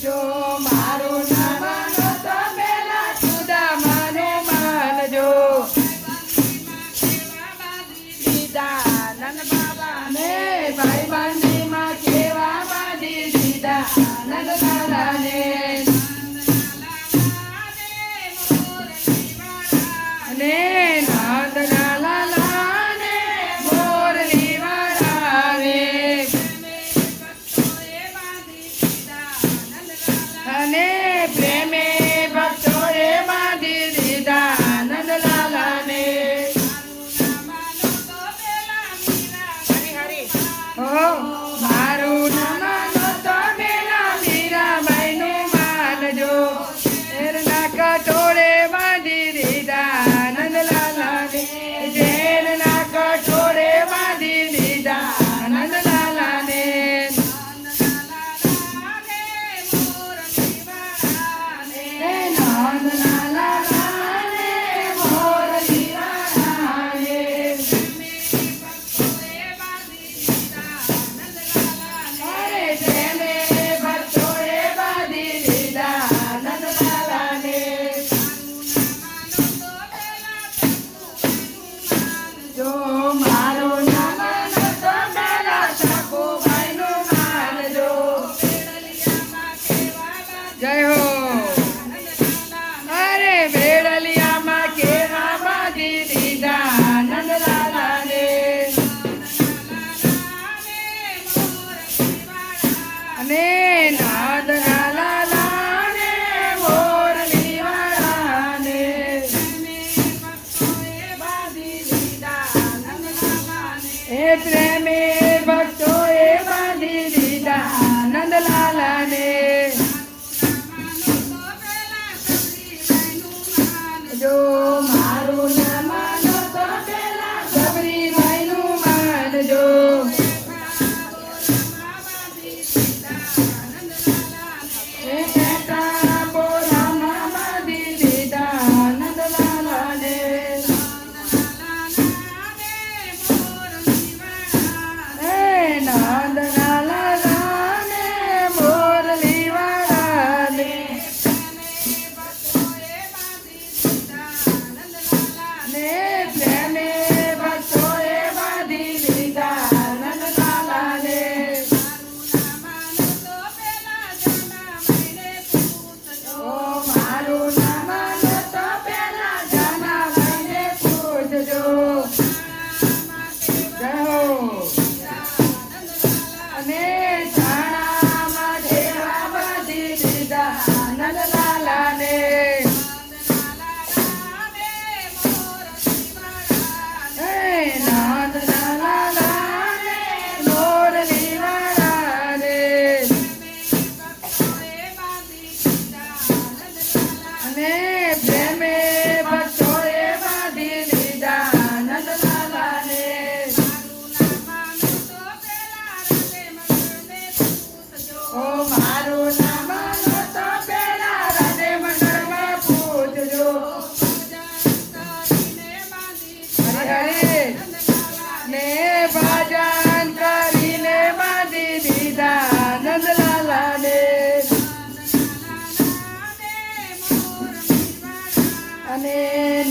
જો મારું ને મે ભક્તો એ બાંધી દીધા નંદલાલા ને જો Amém.